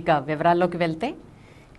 ఇక వివరాల్లోకి వెళ్తే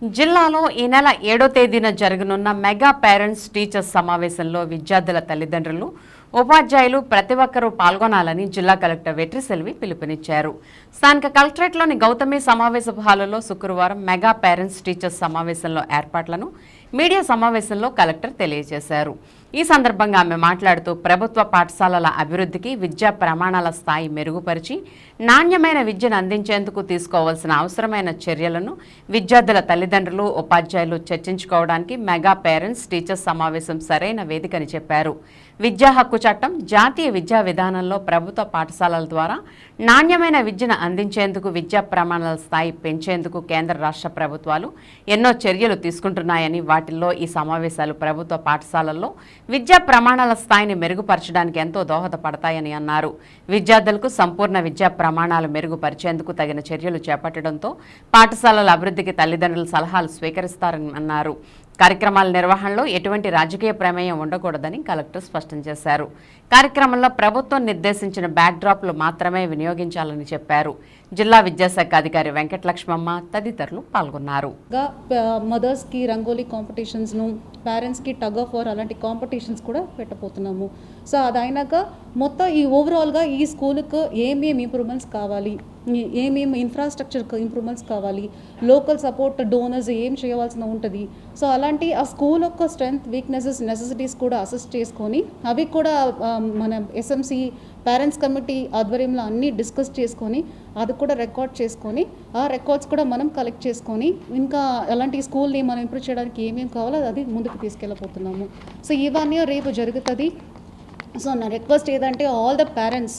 జిల్లాలో ఈ నెల ఏడో తేదీన జరగనున్న మెగా పేరెంట్స్ టీచర్స్ సమావేశంలో విద్యార్థుల తల్లిదండ్రులు ఉపాధ్యాయులు ప్రతి ఒక్కరూ పాల్గొనాలని జిల్లా కలెక్టర్ వెట్రి సెల్వి పిలుపునిచ్చారు. స్థానిక కలెక్టరేట్లోని గౌతమి సమావేశ హాలులో శుక్రవారం మెగా పేరెంట్స్ టీచర్స్ సమావేశంలో ఏర్పాట్లను మీడియా సమావేశంలో కలెక్టర్ తెలియజేశారు. ఈ సందర్భంగా ఆమె మాట్లాడుతూ ప్రభుత్వ పాఠశాలల అభివృద్ధికి విద్యా ప్రమాణాల స్థాయి మెరుగుపరిచి నాణ్యమైన విద్యను అందించేందుకు తీసుకోవాల్సిన అవసరమైన చర్యలను విద్యార్థుల తల్లిదండ్రులు ఉపాధ్యాయులు చర్చించుకోవడానికి మెగా పేరెంట్స్ టీచర్స్ సమావేశం సరైన వేదికని చెప్పారు. విద్యా హక్కు చట్టం జాతీయ విద్యా విధానంలో ప్రభుత్వ పాఠశాలల ద్వారా నాణ్యమైన విద్యను అందించేందుకు విద్యా ప్రమాణాల స్థాయి పెంచేందుకు కేంద్ర రాష్ట్ర ప్రభుత్వాలు ఎన్నో చర్యలు తీసుకుంటున్నాయని వాటిల్లో ఈ సమావేశాలు ప్రభుత్వ పాఠశాలల్లో విద్యా ప్రమాణాల స్థాయిని మెరుగుపరచడానికి ఎంతో దోహదపడతాయని అన్నారు. విద్యార్థులకు సంపూర్ణ విద్యా ప్రమాణాలు మెరుగుపరిచేందుకు తగిన చర్యలు చేపట్టడంతో పాఠశాలల అభివృద్ధికి తల్లిదండ్రుల సలహాలు స్వీకరిస్తారని అన్నారు. కార్యక్రమాల నిర్వహణలో ఎటువంటి రాజకీయ ప్రమేయం ఉండకూడదని కలెక్టర్ స్పష్టం చేశారు. కార్యక్రమంలో ప్రభుత్వం నిర్దేశించిన బ్యాక్డ్రాప్లు మాత్రమే వినియోగించాలని చెప్పారు. జిల్లా విద్యాశాఖ అధికారి వెంకటలక్ష్మమ్మ తదితరులు పాల్గొన్నారు. మదర్స్కి రంగోలీ కాంపిటీషన్స్ను పేరెంట్స్కి టగ్ ఆఫ్ వార్ అలాంటి కాంపిటీషన్స్ కూడా పెట్టబోతున్నాము. సో అది అయినాక మొత్తం ఈ ఓవరాల్గా ఈ స్కూల్కి ఏమేమి ఇంప్రూవ్మెంట్స్ కావాలి? ఏమేమి ఇన్ఫ్రాస్ట్రక్చర్ ఇంప్రూవ్మెంట్స్ కావాలి? లోకల్ సపోర్ట్ డోనర్స్ ఏం చేయవలసిన ఉంటుంది? సో అలాంటి ఆ స్కూల్ యొక్క స్ట్రెంగ్త్ వీక్నెసెస్ నెసెసిటీస్ కూడా అసెస్ చేసుకొని అవి కూడా మన ఎస్ఎంసి పేరెంట్స్ కమిటీ ఆధ్వర్యంలో అన్నీ డిస్కస్ చేసుకొని అది కూడా రికార్డ్ చేసుకొని ఆ రికార్డ్స్ కూడా మనం కలెక్ట్ చేసుకొని ఇంకా అలాంటి స్కూల్ని మనం ఇంప్రూవ్ చేయడానికి ఏమేమి కావాలో అది ముందుకు తీసుకెళ్ళబోతున్నాము. సో ఇవన్నీ రేపు జరుగుతుంది. సో నా రిక్వెస్ట్ ఏదంటే all the parents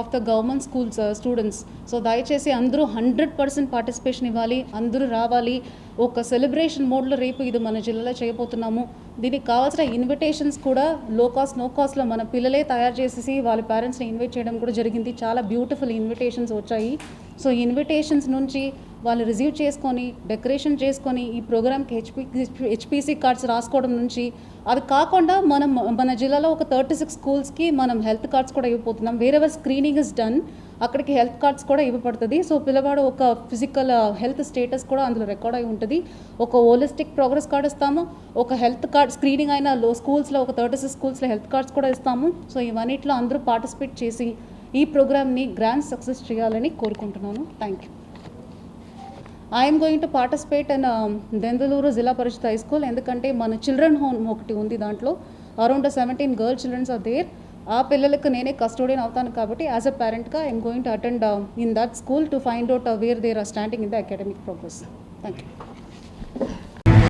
of the government schools students so దయచేసి అందరూ హండ్రెడ్ పర్సెంట్ పార్టిసిపేషన్ ఇవ్వాలి అందరూ రావాలి. ఒక సెలబ్రేషన్ మోడ్లో రేపు ఇది మన జిల్లాలో చేయబోతున్నాము. దీనికి కావాల్సిన ఇన్విటేషన్స్ కూడా లో కాస్ట్ నో కాస్ట్లో మన పిల్లలే తయారు చేసేసి వాళ్ళ పేరెంట్స్ని ఇన్వైట్ చేయడం కూడా జరిగింది. చాలా బ్యూటిఫుల్ ఇన్విటేషన్స్ వచ్చాయి. సో ఇన్విటేషన్స్ నుంచి వాళ్ళు రిసీవ్ చేసుకొని డెకరేషన్ చేసుకొని ఈ ప్రోగ్రామ్కి హెచ్పి హెచ్పిసి కార్డ్స్ రాసుకోవడం నుంచి అది కాకుండా మనం మన జిల్లాలో ఒక థర్టీ సిక్స్ స్కూల్స్కి మనం హెల్త్ కార్డ్స్ కూడా ఇవ్వబోతున్నాం. వేరే స్క్రీనింగ్ ఇస్ డన్ అక్కడికి హెల్త్ కార్డ్స్ కూడా ఇవ్వబడుతుంది. సో పిల్లవాడు ఒక ఫిజికల్ హెల్త్ స్టేటస్ కూడా అందులో రికార్డ్ అయి ఉంటుంది. ఒక హోలిస్టిక్ ప్రోగ్రెస్ కార్డ్ ఇస్తాము. ఒక హెల్త్ కార్డ్ స్క్రీనింగ్ అయిన లో స్కూల్స్లో ఒక థర్టీ సిక్స్ స్కూల్స్లో హెల్త్ కార్డ్స్ కూడా ఇస్తాము. సో ఇవన్నిట్లో అందరూ పార్టిసిపేట్ చేసి ఈ ప్రోగ్రామ్ని గ్రాండ్ సక్సెస్ చేయాలని కోరుకుంటున్నాను. Thank you I'm going to participate and Denduluru um, Zilla Parishad high school. ఎందుకంటే మన చిల్డ్రన్ హోమ్ ఒకటి ఉంది దాంట్లో. Around seventeen girl childrens are there ఆ పిల్లలకు నేనే కస్టోడియన్ అవుతాను కాబట్టి as a పేరెంట్గా I'm going to attend in that school to find out where there are standing in the academic progress thank you